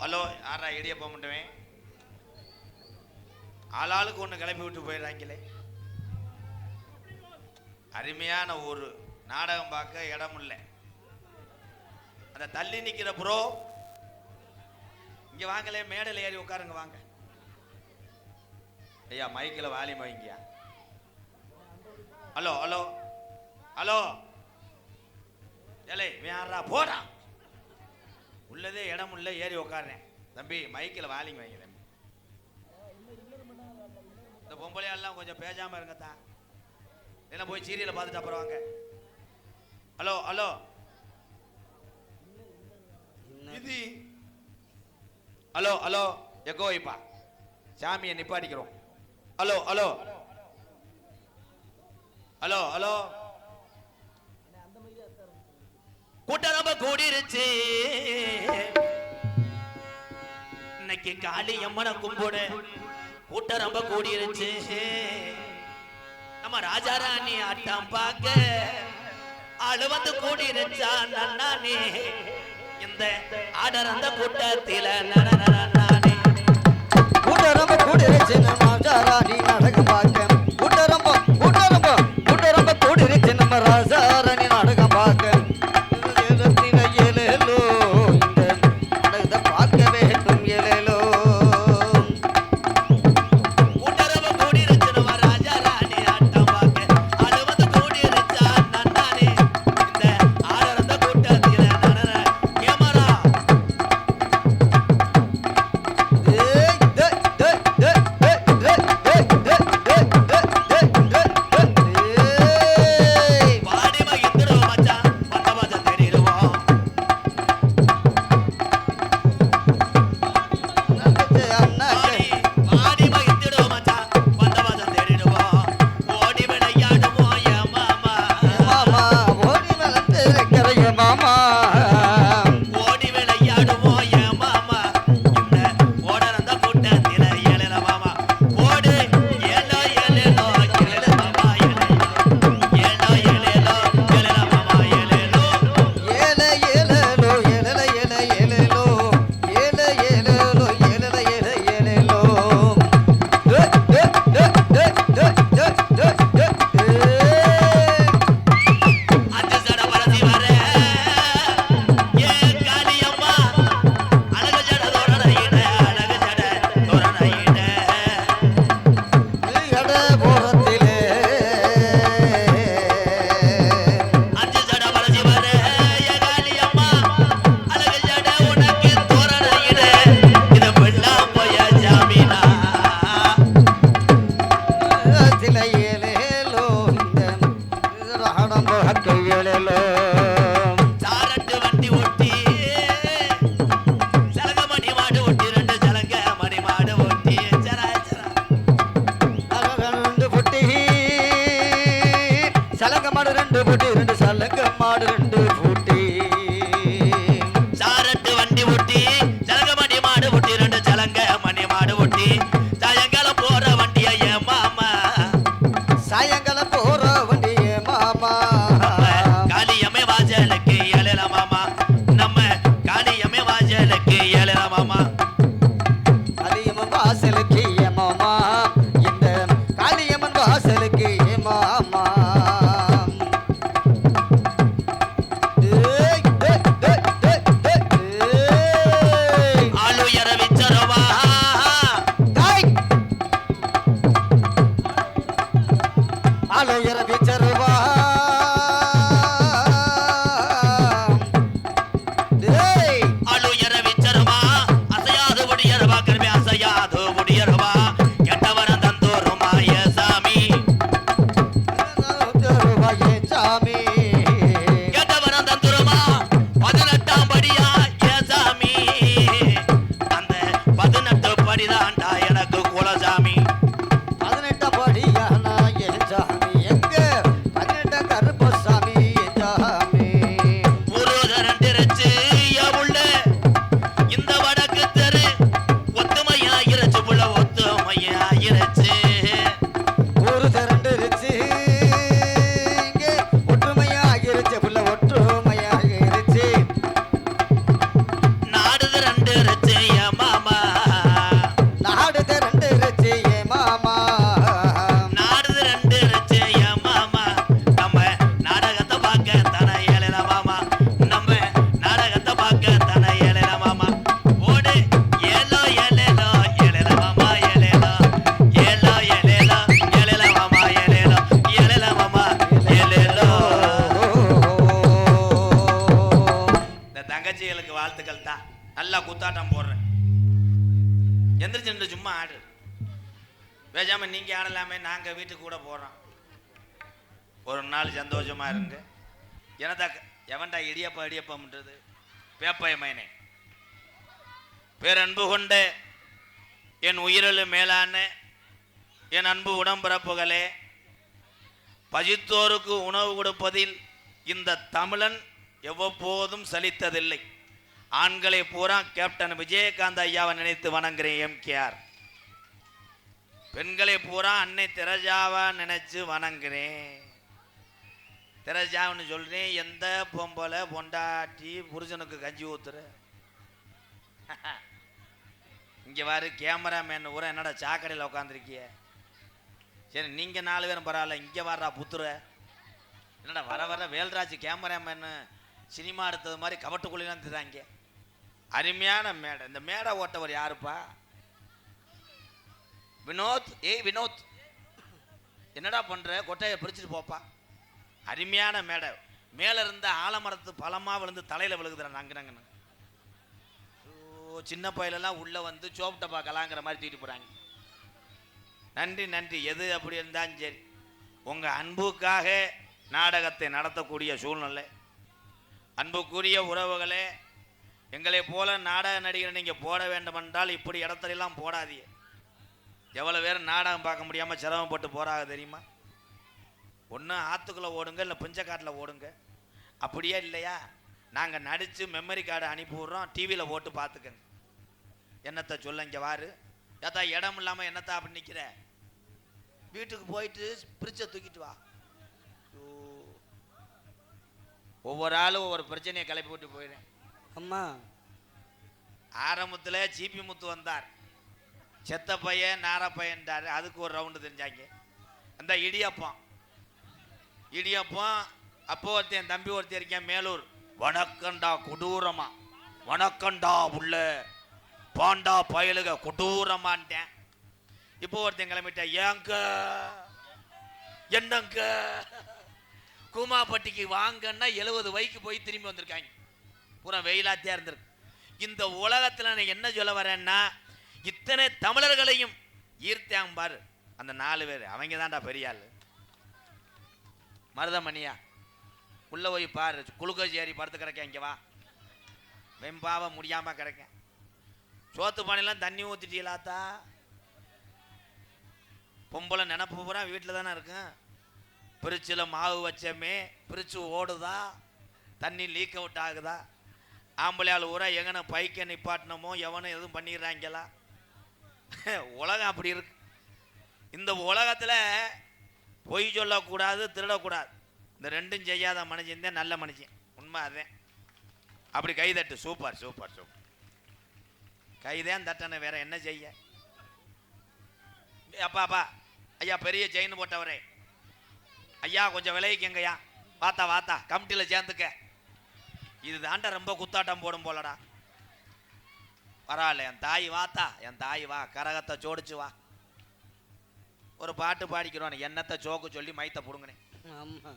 Hello யாரா இடியப்ப மட்டுமே? ஆளாளுக்கு ஒன்று கிளம்பி விட்டு போயிடுறாங்களே. அருமையான ஊர் நாடகம் பார்க்க இடம் இல்லை. அந்த தள்ளி நிற்கிற ப்ரோ இங்கே வாங்கலே மேடையில் ஏறி உட்காருங்க வாங்க. ஐயா மைக்கில் வாலியம் வைங்கயா ஹலோ ஹலோ ஹலோ. ஏலே வேறா போடா. உள்ளதே இடம் உள்ள ஏறி உட்காருறேன் தம்பி மைக்கில் வாலிங்க வைங்க தம்பி. இந்த பொம்பளையாலாம் கொஞ்சம் பேசாம இருங்கத்தா. என்ன போய் சீரியலை பார்த்துட்டு அப்புறம் வாங்க. Hello hello. இது ஹலோ ஹலோ. எக்கோ வைப்பா. சாமியை நிப்பாட்டிக்கிறோம். Hello hello. Hello hello. கூட்டம் ரொம்ப கூடிருச்சு. இன்னைக்கு காளி அம்மனை கும்பிடு. கூட்டம் ரொம்ப கூடிருச்சு. நம்ம ராஜாராணி ஆட்டம் பார்க்க ஆளு வந்து கூடிருச்சா நன்னானே. இந்த ஆடர் அந்த கூட்டத்தில நடனானே கூட்டரம்ப கூடிருச்சு நம்ம ராஜாராணி நாடகம் பார்க்க. ரெண்டு போட்டு இரண்டு சலங்க மாடு al oír பேசாம நீங்க நாங்க வீட்டுக்கு கூட போகிறோம் ஒரு நாள் சந்தோஷமா இருங்க. எனதா எவன்டா இடியப்பா இடியப்பம்ன்றது? பேப்பய மைனே. பேரன்பு கொண்ட என் உயிரலு மேலான என் அன்பு உடம்பிறப்புகளே பசித்தோருக்கு உணவு கொடுப்பதில் இந்த தமிழன் எவ்வப்போதும் சலித்ததில்லை. ஆண்களை பூரா கேப்டன் விஜயகாந்த் ஐயாவை நினைத்து வணங்குறேன் எம்கேஆர். பெண்களை பூரா அன்னை திரஜாவா நினைச்சு வணங்குறேன். திரஜாவுன்னு சொல்றேன் எந்த பொம்பளை பொண்டாட்டி புருஷனுக்கு கஞ்சி ஊத்துற? இங்க வாரு கேமராமேன் ஊரா என்னடா சாக்கடையில் உட்காந்துருக்கிய சரி நீங்க நாலு பேரும் பரவாயில்ல இங்க வர்றா புத்துற. என்னடா வர வர வேல்ராஜ் கேமராமேன் சினிமா எடுத்தது மாதிரி கவட்டுக்குள்ளேலாம் இங்கே அருமையான மேடை. இந்த மேடை ஓட்டவர் யாருப்பா? வினோத் ஏய் வினோத். என்னடா பண்ணுற கொட்டையை பிரிச்சுட்டு போப்பா. அருமையான மேடை. மேலே இருந்த ஆலமரத்து பழமாக விழுந்து தலையில் விழுகுதுடா நங்கு ஓ சின்ன பையலெல்லாம் உள்ளே வந்து சோப்பிட்ட டப்பா கலாங்கிற மாதிரி தூக்கிட்டு போகிறாங்க நன்றி நன்றி. எது அப்படி இருந்தாலும் சரி. உங்கள் அன்புக்காக நாடகத்தை நடத்தக்கூடிய சூழ்நிலை. அன்புக்குரிய உறவுகளே எங்களை போல நாடக நடிகர் நீங்கள் போட வேண்டுமென்றால் இப்படி இடத்துலலாம் போடாதீங்க. எவ்வளோ பேர் நாடகம் பார்க்க முடியாமல் சிரமப்பட்டு போறாங்க தெரியுமா? ஒன்று ஆற்றுக்குள்ளே ஓடுங்க இல்லை பிஞ்சக்காட்டில் ஓடுங்க. அப்படியே இல்லையா? நாங்கள் நடித்து மெமரி கார்டு அனுப்பி விட்றோம் டிவியில் போட்டு பார்த்துக்கங்க. என்னத்தை சொல்ல இங்கே வாரு. ஏத்தா இடம் இல்லாமல் என்னத்தா அப்படி நிற்கிற வீட்டுக்கு போயிட்டு பிரிட்ஜை தூக்கிட்டு வா. ஒவ்வொரு ஆளும் ஒவ்வொரு பிரச்சனையை கிளப்பி விட்டு போயிடுறேன். அம்மா. ஆரம்பத்தில் ஜிபி முத்து வந்தார். செத்த பையன் நார பையன்றாரு அதுக்கு ஒரு ரவுண்டு தெரிஞ்சாங்க. அந்த இடியப்பம். இடியப்பம் அப்போ ஒருத்தன் என் தம்பி ஒருத்தர் இருக்கேன் மேலூர். வணக்கண்டா கொடூரமா. வணக்கண்டா உள்ள. பாண்டா பயலுக கொடூரமான்ட்டேன். இப்போ ஒருத்தன் கிளம்பிட்டேன். ஏங்க? என்னங்க? கூமாப்பட்டிக்கு வாங்கன்னா எழுபது வயக்கு போய் திரும்பி வந்திருக்காங்க. பூரா வெயிலாத்தியா இருந்திருக்கு. இந்த உலகத்தில் நான் என்ன சொல்ல வரேன்னா இத்தனை தமிழர்களையும் ஈர்த்தாங்க பாரு. அந்த நாலு பேர். அவங்க தான்டா பெரிய ஆள். மருதமணியா உள்ள போய் பாரு. குளுக்கோஸ் ஏறி படுத்து கிடக்க இங்கே வா. வெம்பாவ முடியாமல் கிடக்க சோத்து பானையெல்லாம் தண்ணி ஊற்றிட்டீங்களாத்தா பொம்பளை நினப்பு பூரா வீட்டில் தானே இருக்கும். பிரிச்சில் மாவு வச்சமே பிரிட்ஜு ஓடுதா? தண்ணி லீக் அவுட் ஆகுதா? ஆம்பளையால் ஊரா எங்கன பைக்கை நிப்பாட்டினமோ எவனும் எதுவும் பண்ணிடுறாங்களா? உலகம் அப்படி இருக்கு. இந்த உலகத்தில் பொய் சொல்லக்கூடாது திருடக்கூடாது. இந்த ரெண்டும் செய்யாத மனுஷன் தான் நல்ல மனுஷன். உண்மை அதுதான். அப்படி கைதட்டு சூப்பர் சூப்பர் சூப்பர். கைதான் தட்டனை வேற என்ன செய்ய? அப்பா அப்பா. ஐயா பெரிய செயின் போட்டவரே. ஐயா கொஞ்சம் விளைவிக்கங்கய்யா வாத்தா வாத்தா. கமிட்டியில் சேர்ந்துக்க. இது தாண்டா ரொம்ப குத்தாட்டம் போடும் போலடா. பரவாயில்ல என் தாய் வாத்தா என் தாய் வா கரகத்தை ஜோடிச்சு வா. ஒரு பாட்டு பாடிக்கிறோம் என்னத்தை சோக்கு சொல்லி மைத்த புடுங்கனே ஆமா.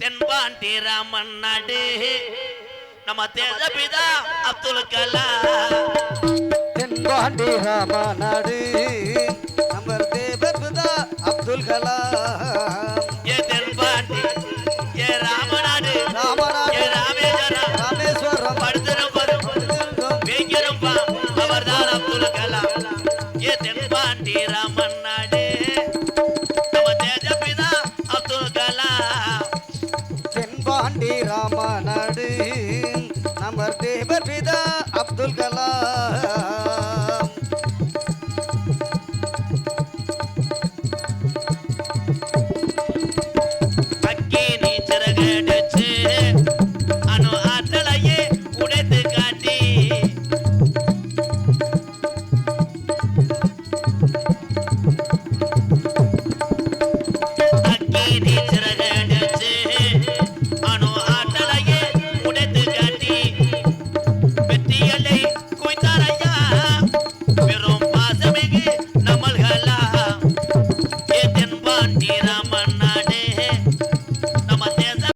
தென்பாண்டி ராமன் நாடு நம்ம தேசபிதா அப்துல் கலாம். தென்பாண்டி ராமநாடு நம்ம தேவபிதா அப்துல் கலாம். தென்பாண்டி ராமநாடு நம்ம பிதா அப்துல் கலாம்.